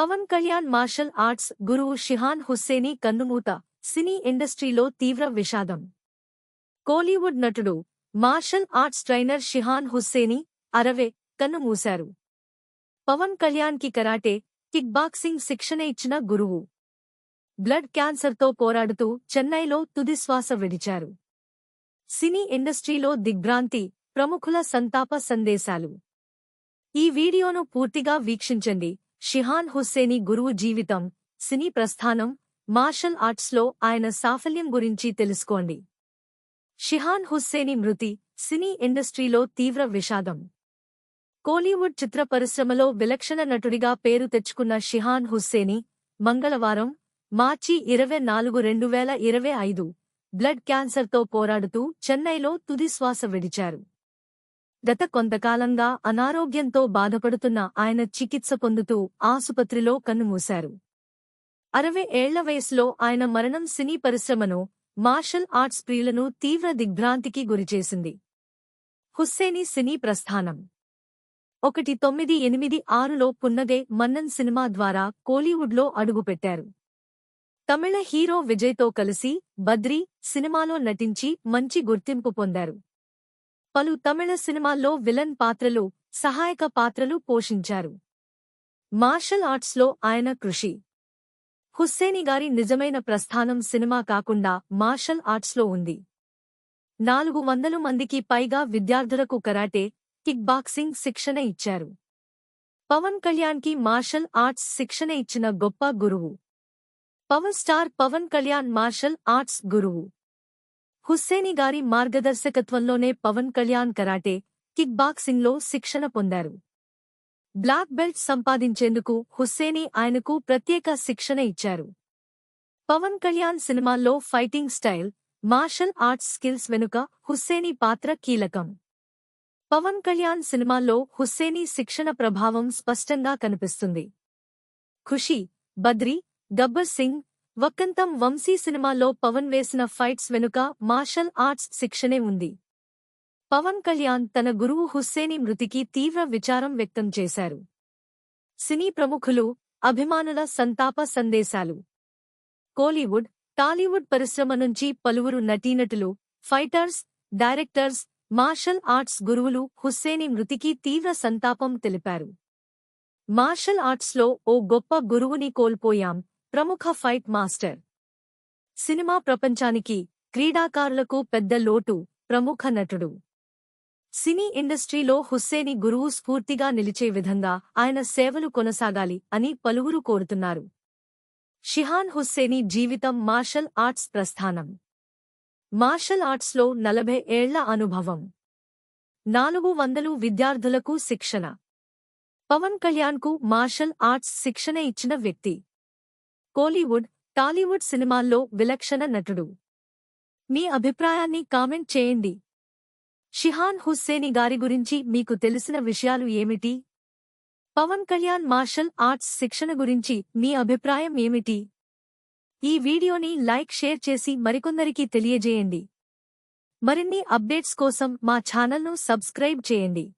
Pawan Kalyan martial arts గురువు షిహాన్ హుస్సేనీ కన్నుమూత సినీ ఇండస్ట్రీలో తీవ్ర విషాదం. కోలీవుడ్ నటుడు martial arts trainer Shihan Hussaini అరవే కన్నుమూశారు. పవన్ కళ్యాణ్కి కరాటే కిక్ బాక్సింగ్ శిక్షణ ఇచ్చిన గురువు. బ్లడ్ క్యాన్సర్తో పోరాడుతూ చెన్నైలో తుదిశ్వాస విడిచారు. సినీ ఇండస్ట్రీలో దిగ్భ్రాంతి ప్రముఖుల సంతాప సందేశాలు. ఈ వీడియోను పూర్తిగా వీక్షించండి. షిహాన్ హుస్సేని గురువు జీవితం సినీ ప్రస్థానం మార్షల్ ఆర్ట్స్లో ఆయన సాఫల్యం గురించి తెలుసుకోండి. షిహాన్ హుస్సేని మృతి సినీ ఇండస్ట్రీలో తీవ్ర విషాదం. కోలీవుడ్ చిత్ర పరిశ్రమలో విలక్షణ నటుడిగా పేరు తెచ్చుకున్న షిహాన్ హుస్సేని మంగళవారం మార్చి ఇరవై నాలుగు రెండు వేల ఇరవై ఐదు బ్లడ్ క్యాన్సర్తో పోరాడుతూ చెన్నైలో తుదిశ్వాస విడిచారు. గత కొంతకాలంగా అనారోగ్యంతో బాధపడుతున్న ఆయన చికిత్స పొందుతూ ఆసుపత్రిలో కన్నుమూశారు. అరవై ఏళ్ళ వయసులో ఆయన మరణం సినీ పరిశ్రమను మార్షల్ ఆర్ట్స్ ప్రియులను తీవ్ర దిగ్భ్రాంతికి గురిచేసింది. హుస్సేని సినీ ప్రస్థానం. ఒకటి తొమ్మిది ఎనిమిది ఆరులో పున్నదే మన్నన్ సినిమా ద్వారా కోలీవుడ్లో అడుగుపెట్టారు. తమిళ హీరో విజయ్తో కలిసి బద్రీ సినిమాలో నటించి మంచి గుర్తింపు పొందారు. పలు తమిళ సినిమాల్లో విలన్ పాత్రలు సహాయక పాత్రలు పోషించారు. మార్షల్ ఆర్ట్స్లో ఆయన కృషి. హుస్సేని గారి నిజమైన ప్రస్థానం సినిమా కాకుండా మార్షల్ ఆర్ట్స్లో ఉంది. నాలుగు వందలు మందికి పైగా విద్యార్థులకు కరాటే కిక్ బాక్సింగ్ శిక్షణ ఇచ్చారు. పవన్ కళ్యాణ్కి మార్షల్ ఆర్ట్స్ శిక్షణ ఇచ్చిన గొప్ప గురువు. Power star Pawan Kalyan martial arts గురువు. హుస్సేని గారి మార్గదర్శకత్వంలోనే పవన్ కళ్యాణ్ కరాటే కిక్ బాక్సింగ్లో శిక్షణ పొందారు. బ్లాక్ బెల్ట్ సంపాదించేందుకు హుస్సేని ఆయనకు ప్రత్యేక శిక్షణ ఇచ్చారు. పవన్ కళ్యాణ్ సినిమాల్లో fighting style martial arts skills వెనుక హుస్సేని పాత్ర కీలకం. పవన్ కళ్యాణ్ సినిమాల్లో హుస్సేని శిక్షణ ప్రభావం స్పష్టంగా కనిపిస్తుంది. ఖుషి బద్రి గబ్బర్ సింగ్ వక్కంతం వంశీ సినిమాల్లో పవన్ వేసిన ఫైట్స్ వెనుక మార్షల్ ఆర్ట్స్ శిక్షణే ఉంది. పవన్ కళ్యాణ్ తన గురువు హుస్సేని మృతికి తీవ్ర విచారం వ్యక్తం చేశారు. సినీ ప్రముఖులు అభిమానుల సంతాప సందేశాలు. కోలీవుడ్ టాలీవుడ్ పరిశ్రమ నుంచి పలువురు నటీనటులు ఫైటర్స్ డైరెక్టర్స్ మార్షల్ ఆర్ట్స్ గురువులు హుస్సేని మృతికి తీవ్ర సంతాపం తెలిపారు. మార్షల్ ఆర్ట్స్లో ఓ గొప్ప గురువుని కోల్పోయాం ప్రముఖ ఫైట్ మాస్టర్. సినిమా ప్రపంచానికి క్రీడాకారులకు పెద్ద లోటు ప్రముఖ నటుడు. సినీ ఇండస్ట్రీలో హుస్సేని గురువు స్ఫూర్తిగా నిలిచే విధంగా ఆయన సేవలు కొనసాగాలి అని పలువురు కోరుతున్నారు. షిహాన్ హుస్సేని జీవితం మార్షల్ ఆర్ట్స్ ప్రస్థానం. మార్షల్ ఆర్ట్స్లో నలభై ఏళ్ళ అనుభవం. నాలుగు వందలు విద్యార్థులకు శిక్షణ. పవన్ కళ్యాణ్కు మార్షల్ ఆర్ట్స్ శిక్షణ ఇచ్చిన వ్యక్తి. కోలీవుడ్ టాలీవుడ్ సినిమాల్లో విలక్షణ నటుడు. మీ అభిప్రాయాన్ని కామెంట్ చేయండి. షిహాన్ హుస్సేని గారి గురించి మీకు తెలిసిన విషయాలు ఏమిటి? పవన్ కళ్యాణ్ మార్షల్ ఆర్ట్స్ శిక్షణ గురించి మీ అభిప్రాయం ఏమిటి? ఈ వీడియోని లైక్ షేర్ చేసి మరికొందరికి తెలియజేయండి. మరిన్ని అప్డేట్స్ కోసం మా ఛానల్ను సబ్స్క్రైబ్ చేయండి.